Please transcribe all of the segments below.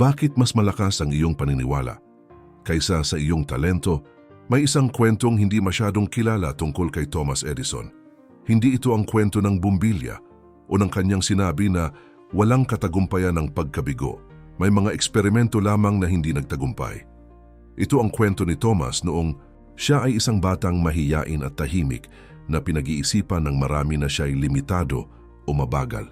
Bakit mas malakas ang iyong paniniwala? Kaysa sa iyong talento, may isang kwentong hindi masyadong kilala tungkol kay Thomas Edison. Hindi ito ang kwento ng bumbilya o ng kanyang sinabi na walang katagumpayan ng pagkabigo. May mga eksperimento lamang na hindi nagtagumpay. Ito ang kwento ni Thomas noong siya ay isang batang mahiyain at tahimik na pinag-iisipan ng marami na siya ay limitado o mabagal.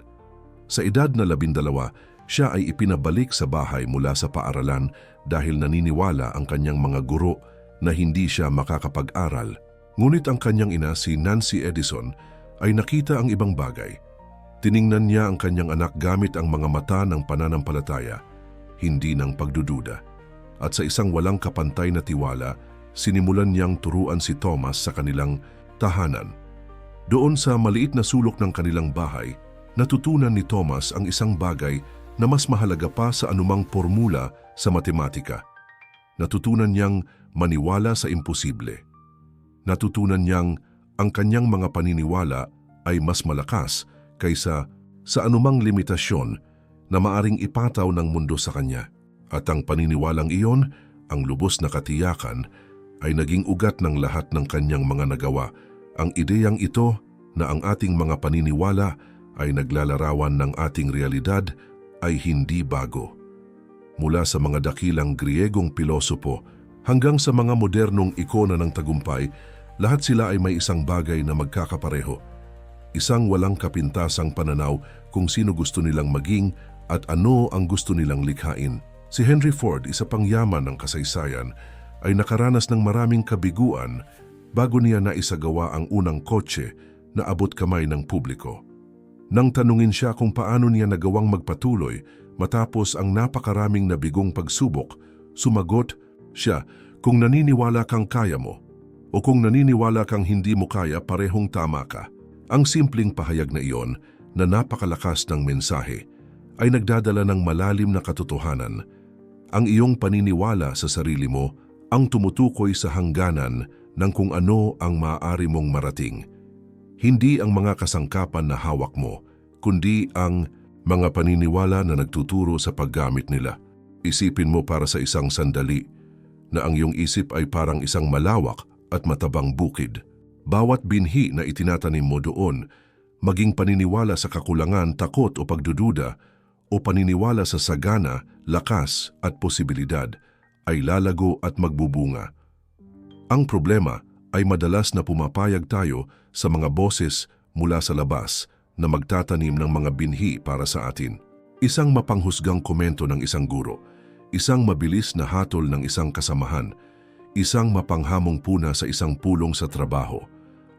Sa edad na labindalawa, siya ay ipinabalik sa bahay mula sa paaralan dahil naniniwala ang kanyang mga guro na hindi siya makakapag-aral. Ngunit ang kanyang ina si Nancy Edison ay nakita ang ibang bagay. Tiningnan niya ang kanyang anak gamit ang mga mata ng pananampalataya, hindi ng pagdududa. At sa isang walang kapantay na tiwala, sinimulan niyang turuan si Thomas sa kanilang tahanan. Doon sa maliit na sulok ng kanilang bahay, natutunan ni Thomas ang isang bagay na mas mahalaga pa sa anumang formula sa matematika. Natutunan niyang maniwala sa imposible. Natutunan niyang ang kanyang mga paniniwala ay mas malakas kaysa sa anumang limitasyon na maaring ipataw ng mundo sa kanya. At ang paniniwalang iyon, ang lubos na katiyakan, ay naging ugat ng lahat ng kanyang mga nagawa. Ang ideyang ito na ang ating mga paniniwala ay naglalarawan ng ating realidad ay hindi bago. Mula sa mga dakilang Griegong pilosopo hanggang sa mga modernong ikona ng tagumpay, lahat sila ay may isang bagay na magkakapareho. Isang walang kapintasang pananaw kung sino gusto nilang maging at ano ang gusto nilang likhain. Si Henry Ford, isa pang yaman ng kasaysayan, ay nakaranas ng maraming kabiguan bago niya naisagawa ang unang kotse na abot kamay ng publiko. Nang tanungin siya kung paano niya nagawang magpatuloy matapos ang napakaraming nabigong pagsubok, sumagot siya, kung naniniwala kang kaya mo o kung naniniwala kang hindi mo kaya parehong tama ka. Ang simpleng pahayag na iyon na napakalakas ng mensahe ay nagdadala ng malalim na katotohanan. Ang iyong paniniwala sa sarili mo ang tumutukoy sa hangganan ng kung ano ang maaari mong marating. Hindi ang mga kasangkapan na hawak mo, kundi ang mga paniniwala na nagtuturo sa paggamit nila. Isipin mo para sa isang sandali na ang iyong isip ay parang isang malawak at matabang bukid. Bawat binhi na itinatanim mo doon, maging paniniwala sa kakulangan, takot o pagdududa, o paniniwala sa sagana, lakas at posibilidad, ay lalago at magbubunga. Ang problema ay madalas na pumapayag tayo sa mga boses mula sa labas na magtatanim ng mga binhi para sa atin. Isang mapanghusgang komento ng isang guro, isang mabilis na hatol ng isang kasamahan, isang mapanghamong puna sa isang pulong sa trabaho.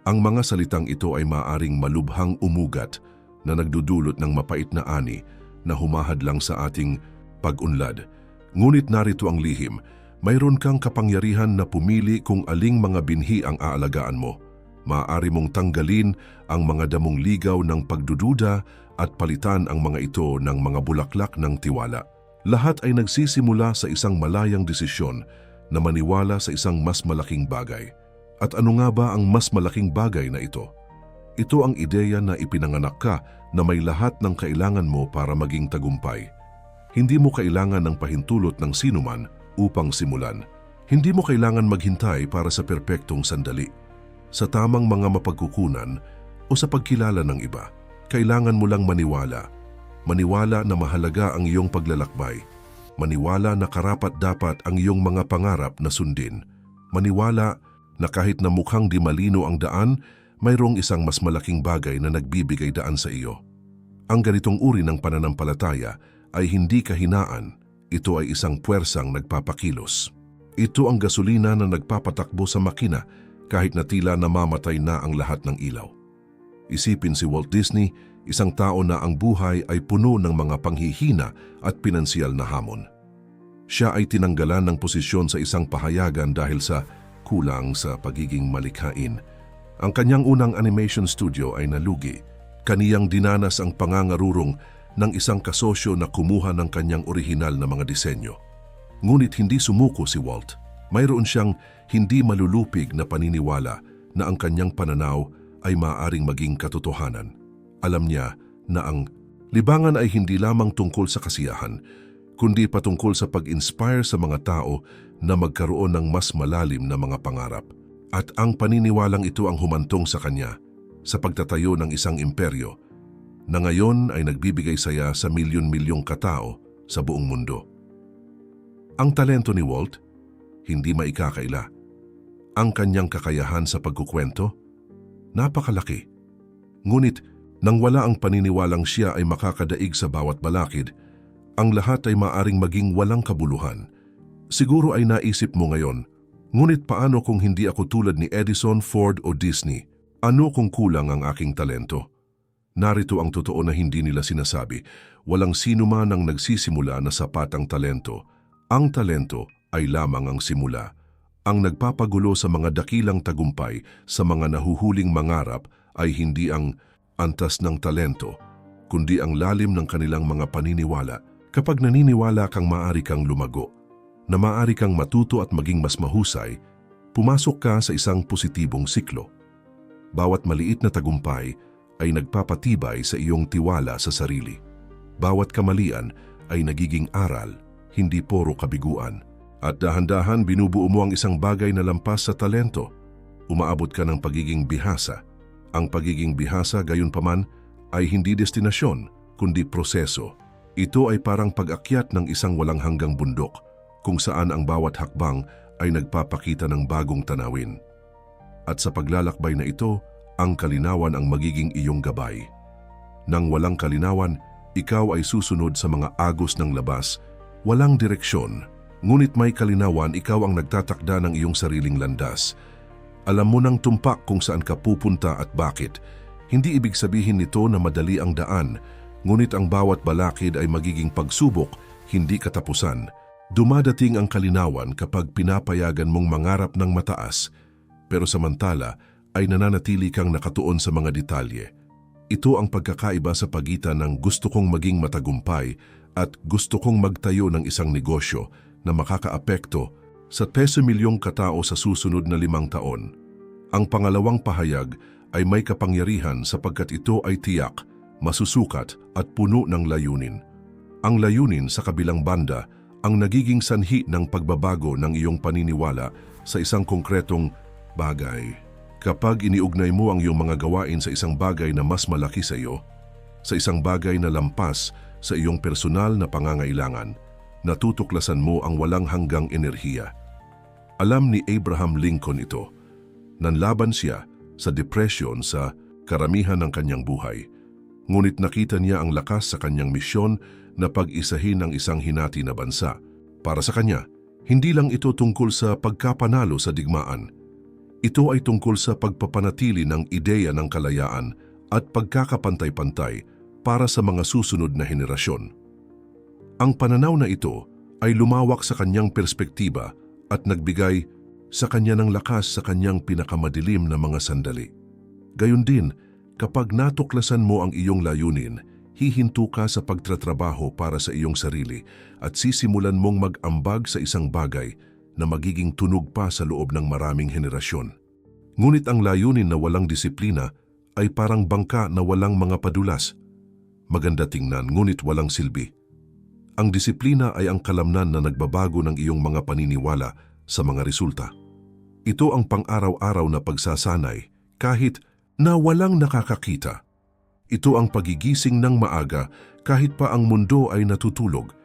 Ang mga salitang ito ay maaring malubhang umugat na nagdudulot ng mapait na ani na humahad lang sa ating pag-unlad. Ngunit narito ang lihim, mayroon kang kapangyarihan na pumili kung aling mga binhi ang aalagaan mo. Maaari mong tanggalin ang mga damong ligaw ng pagdududa at palitan ang mga ito ng mga bulaklak ng tiwala. Lahat ay nagsisimula sa isang malayang desisyon na maniwala sa isang mas malaking bagay. At ano nga ba ang mas malaking bagay na ito? Ito ang ideya na ipinanganak ka na may lahat ng kailangan mo para maging tagumpay. Hindi mo kailangan ng pahintulot ng sinuman upang simulan. Hindi mo kailangan maghintay para sa perpektong sandali. Sa tamang mga mapagkukunan o sa pagkilala ng iba, kailangan mo lang maniwala. Maniwala na mahalaga ang iyong paglalakbay. Maniwala na karapat dapat ang iyong mga pangarap na sundin. Maniwala na kahit na mukhang di malino ang daan, mayroong isang mas malaking bagay na nagbibigay daan sa iyo. Ang ganitong uri ng pananampalataya ay hindi kahinaan, ito ay isang puwersang nagpapakilos. Ito ang gasolina na nagpapatakbo sa makina kahit na tila namamatay na ang lahat ng ilaw. Isipin si Walt Disney, isang tao na ang buhay ay puno ng mga panghihina at pinansyal na hamon. Siya ay tinanggalan ng posisyon sa isang pahayagan dahil sa kulang sa pagiging malikhain. Ang kanyang unang animation studio ay nalugi. Kaniyang dinanas ang pangangarurong ng isang kasosyo na kumuha ng kanyang orihinal na mga disenyo. Ngunit hindi sumuko si Walt. Mayroon siyang hindi malulupig na paniniwala na ang kanyang pananaw ay maaring maging katotohanan. Alam niya na ang libangan ay hindi lamang tungkol sa kasiyahan, kundi patungkol sa pag-inspire sa mga tao na magkaroon ng mas malalim na mga pangarap. At ang paniniwalang ito ang humantong sa kanya sa pagtatayo ng isang imperyo na ngayon ay nagbibigay saya sa milyon-milyong katao sa buong mundo. Ang talento ni Walt, hindi maikakaila. Ang kanyang kakayahan sa pagkukwento, napakalaki. Ngunit nang wala ang paniniwalang siya ay makakadaig sa bawat balakid, ang lahat ay maaring maging walang kabuluhan. Siguro ay naisip mo ngayon, ngunit paano kung hindi ako tulad ni Edison, Ford o Disney? Ano kung kulang ang aking talento? Narito ang totoo na hindi nila sinasabi. Walang sino man ang nagsisimula na sapat ang talento. Ang talento ay lamang ang simula. Ang nagpapagulo sa mga dakilang tagumpay sa mga nahuhuling mangarap ay hindi ang antas ng talento, kundi ang lalim ng kanilang mga paniniwala. Kapag naniniwala kang maari kang lumago, na maari kang matuto at maging mas mahusay, pumasok ka sa isang positibong siklo. Bawat maliit na tagumpay ay nagpapatibay sa iyong tiwala sa sarili. Bawat kamalian ay nagiging aral, hindi puro kabiguan. At dahan-dahan binubuo mo ang isang bagay na lampas sa talento. Umaabot ka ng pagiging bihasa. Ang pagiging bihasa gayon paman ay hindi destinasyon, kundi proseso. Ito ay parang pag-akyat ng isang walang hanggang bundok, kung saan ang bawat hakbang ay nagpapakita ng bagong tanawin. At sa paglalakbay na ito, ang kalinawan ang magiging iyong gabay. Nang walang kalinawan, ikaw ay susunod sa mga agos ng labas, walang direksyon, ngunit may kalinawan ikaw ang nagtatakda ng iyong sariling landas. Alam mo nang tumpak kung saan ka pupunta at bakit. Hindi ibig sabihin nito na madali ang daan, ngunit ang bawat balakid ay magiging pagsubok, hindi katapusan. Dumadating ang kalinawan kapag pinapayagan mong mangarap ng mataas, pero samantala ay nananatili kang nakatuon sa mga detalye. Ito ang pagkakaiba sa pagitan ng gusto kong maging matagumpay at gusto kong magtayo ng isang negosyo na makakaapekto sa peso milyong katao sa susunod na limang taon. Ang pangalawang pahayag ay may kapangyarihan sapagkat ito ay tiyak, masusukat at puno ng layunin. Ang layunin sa kabilang banda ang nagiging sanhi ng pagbabago ng iyong paniniwala sa isang konkretong bagay. Kapag iniugnay mo ang iyong mga gawain sa isang bagay na mas malaki sa iyo, sa isang bagay na lampas sa iyong personal na pangangailangan, natutuklasan mo ang walang hanggang enerhiya. Alam ni Abraham Lincoln ito. Nanlaban siya sa depression sa karamihan ng kanyang buhay. Ngunit nakita niya ang lakas sa kanyang misyon na pag-isahin ang isang hinati na bansa. Para sa kanya, hindi lang ito tungkol sa pagkapanalo sa digmaan, ito ay tungkol sa pagpapanatili ng ideya ng kalayaan at pagkakapantay-pantay para sa mga susunod na henerasyon. Ang pananaw na ito ay lumawak sa kanyang perspektiba at nagbigay sa kanya ng lakas sa kanyang pinakamadilim na mga sandali. Gayon din, kapag natuklasan mo ang iyong layunin, hihinto ka sa pagtratrabaho para sa iyong sarili at sisimulan mong mag-ambag sa isang bagay na magiging tunog pa sa loob ng maraming henerasyon. Ngunit ang layunin na walang disiplina ay parang bangka na walang mga padulas. Maganda tingnan ngunit walang silbi. Ang disiplina ay ang kalamnan na nagbabago ng iyong mga paniniwala sa mga resulta. Ito ang pang-araw-araw na pagsasanay kahit na walang nakakakita. Ito ang pagigising ng maaga kahit pa ang mundo ay natutulog.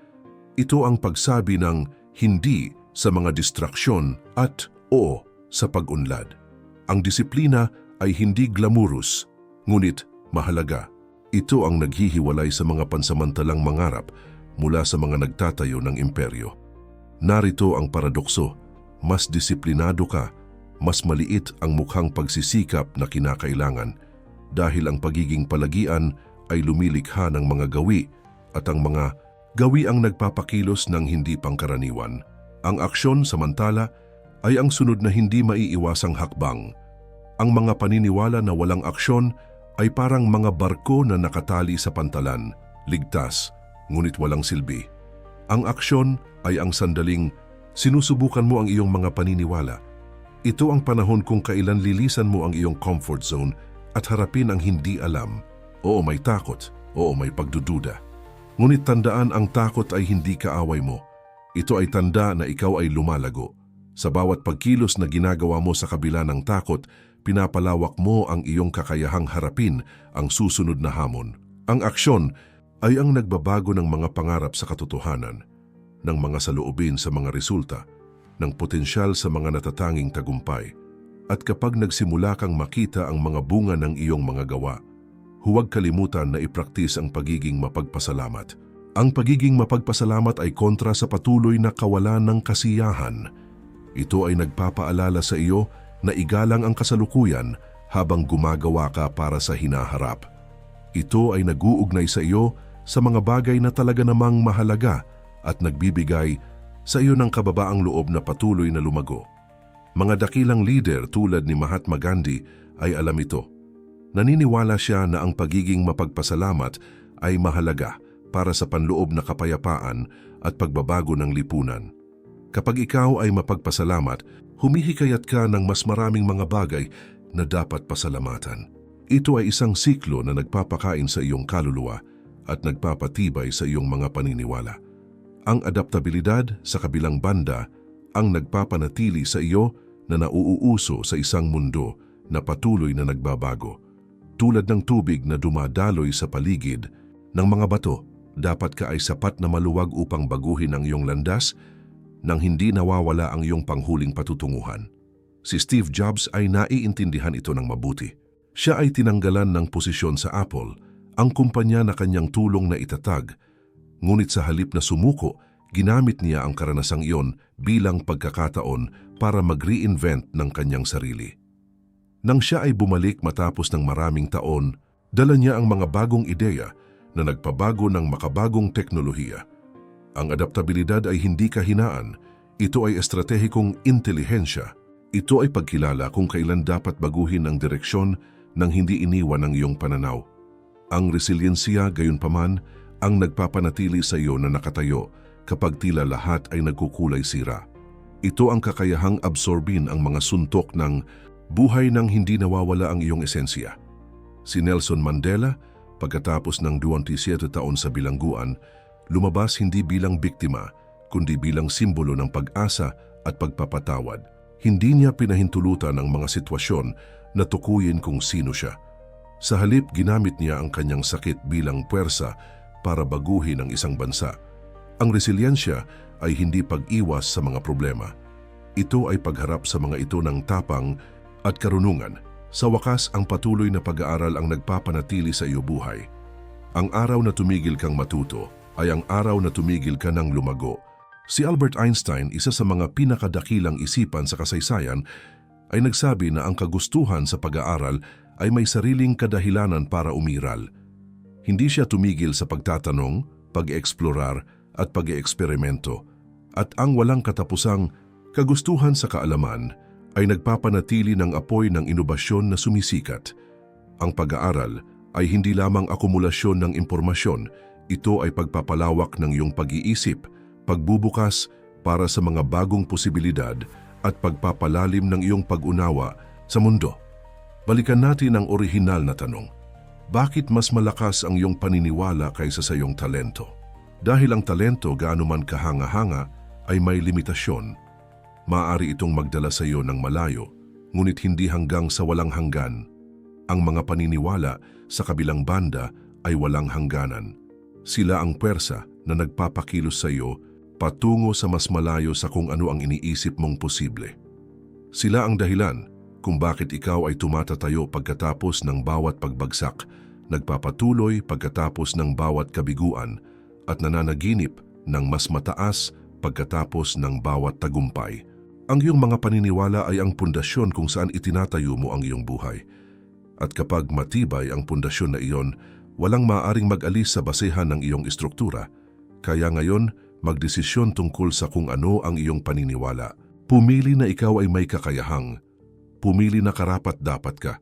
Ito ang pagsabi ng hindi sa mga distraksyon at o sa pag-unlad. Ang disiplina ay hindi glamorous, ngunit mahalaga. Ito ang naghihiwalay sa mga pansamantalang mangarap mula sa mga nagtatayo ng imperyo. Narito ang paradokso, mas disiplinado ka, mas maliit ang mukhang pagsisikap na kinakailangan dahil ang pagiging palagian ay lumilikha ng mga gawi at ang mga gawi ang nagpapakilos ng hindi pangkaraniwan. Ang aksyon samantala ay ang sunod na hindi maiiwasang hakbang. Ang mga paniniwala na walang aksyon ay parang mga barko na nakatali sa pantalan, ligtas, ngunit walang silbi. Ang aksyon ay ang sandaling sinusubukan mo ang iyong mga paniniwala. Ito ang panahon kung kailan lilisan mo ang iyong comfort zone at harapin ang hindi alam. Oo, may takot. Oo, may pagdududa. Ngunit tandaan ang takot ay hindi kaaway mo. Ito ay tanda na ikaw ay lumalago. Sa bawat pagkilos na ginagawa mo sa kabila ng takot, pinapalawak mo ang iyong kakayahang harapin ang susunod na hamon. Ang aksyon ay ang nagbabago ng mga pangarap sa katotohanan, ng mga saloobin sa mga resulta, ng potensyal sa mga natatanging tagumpay. At kapag nagsimula kang makita ang mga bunga ng iyong mga gawa, huwag kalimutan na ipraktis ang pagiging mapagpasalamat. Ang pagiging mapagpasalamat ay kontra sa patuloy na kawalan ng kasiyahan. Ito ay nagpapaalala sa iyo na igalang ang kasalukuyan habang gumagawa ka para sa hinaharap. Ito ay naguugnay sa iyo sa mga bagay na talaga namang mahalaga at nagbibigay sa iyo ng kababaang loob na patuloy na lumago. Mga dakilang leader tulad ni Mahatma Gandhi ay alam ito. Naniniwala siya na ang pagiging mapagpasalamat ay mahalaga para sa panloob na kapayapaan at pagbabago ng lipunan. Kapag ikaw ay mapagpasalamat, humihikayat ka ng mas maraming mga bagay na dapat pasalamatan. Ito ay isang siklo na nagpapakain sa iyong kaluluwa at nagpapatibay sa iyong mga paniniwala. Ang adaptabilidad sa kabilang banda ang nagpapanatili sa iyo na nauuuso sa isang mundo na patuloy na nagbabago. Tulad ng tubig na dumadaloy sa paligid ng mga bato, dapat ka ay sapat na maluwag upang baguhin ang iyong landas nang hindi nawawala ang iyong panghuling patutunguhan. Si Steve Jobs ay naiintindihan ito ng mabuti. Siya ay tinanggalan ng posisyon sa Apple, ang kumpanya na kanyang tulong na itatag. Ngunit sa halip na sumuko, ginamit niya ang karanasang iyon bilang pagkakataon para mag-reinvent ng kanyang sarili. Nang siya ay bumalik matapos ng maraming taon, dala niya ang mga bagong ideya na nagpabago ng makabagong teknolohiya. Ang adaptabilidad ay hindi kahinaan, ito ay estratehikong intelihensya. Ito ay pagkilala kung kailan dapat baguhin ang direksyon nang hindi iniwan ang iyong pananaw. Ang resiliensya gayunpaman ang nagpapanatili sa iyo na nakatayo kapag tila lahat ay nagkukulay sira. Ito ang kakayahang absorbin ang mga suntok ng buhay nang hindi nawawala ang iyong esensya. Si Nelson Mandela, pagkatapos ng 27 taon sa bilangguan, lumabas hindi bilang biktima, kundi bilang simbolo ng pag-asa at pagpapatawad. Hindi niya pinahintulutan ang mga sitwasyon na tukuyin kung sino siya. Sa halip, ginamit niya ang kanyang sakit bilang puwersa para baguhin ang isang bansa. Ang resiliensya ay hindi pag-iwas sa mga problema. Ito ay pagharap sa mga ito ng tapang at karunungan. Sa wakas, ang patuloy na pag-aaral ang nagpapanatili sa iyo buhay. Ang araw na tumigil kang matuto ay ang araw na tumigil ka ng lumago. Si Albert Einstein, isa sa mga pinakadakilang isipan sa kasaysayan, ay nagsabi na ang kagustuhan sa pag-aaral ay may sariling kadahilanan para umiral. Hindi siya tumigil sa pagtatanong, pag-eksplorar at pag-eeksperimento. At ang walang katapusang kagustuhan sa kaalaman ay nagpapanatili ng apoy ng inobasyon na sumisikat. Ang pag-aaral ay hindi lamang akumulasyon ng impormasyon, ito ay pagpapalawak ng iyong pag-iisip, pagbubukas para sa mga bagong posibilidad at pagpapalalim ng iyong pag-unawa sa mundo. Balikan natin ang orihinal na tanong. Bakit mas malakas ang iyong paniniwala kaysa sa iyong talento? Dahil ang talento gaano man kahanga-hanga ay may limitasyon. Maaari itong magdala sa iyo ng malayo, ngunit hindi hanggang sa walang hanggan. Ang mga paniniwala sa kabilang banda ay walang hangganan. Sila ang pwersa na nagpapakilos sa iyo patungo sa mas malayo sa kung ano ang iniisip mong posible. Sila ang dahilan kung bakit ikaw ay tumatatayo pagkatapos ng bawat pagbagsak, nagpapatuloy pagkatapos ng bawat kabiguan, at nananaginip ng mas mataas pagkatapos ng bawat tagumpay. Ang iyong mga paniniwala ay ang pundasyon kung saan itinatayo mo ang iyong buhay. At kapag matibay ang pundasyon na iyon, walang maaring mag-alis sa basehan ng iyong istruktura. Kaya ngayon, magdesisyon tungkol sa kung ano ang iyong paniniwala. Pumili na ikaw ay may kakayahang. Pumili na karapat dapat ka.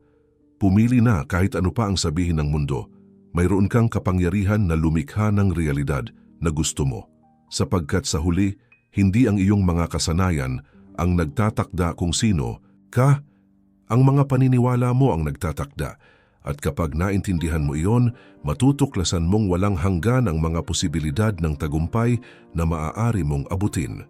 Pumili na kahit ano pa ang sabihin ng mundo. Mayroon kang kapangyarihan na lumikha ng realidad na gusto mo. Sapagkat sa huli, hindi ang iyong mga kasanayan ang nagtatakda kung sino ka, ang mga paniniwala mo ang nagtatakda At kapag naintindihan mo iyon, matutuklasan mong walang hanggan ang mga posibilidad ng tagumpay na maaari mong abutin.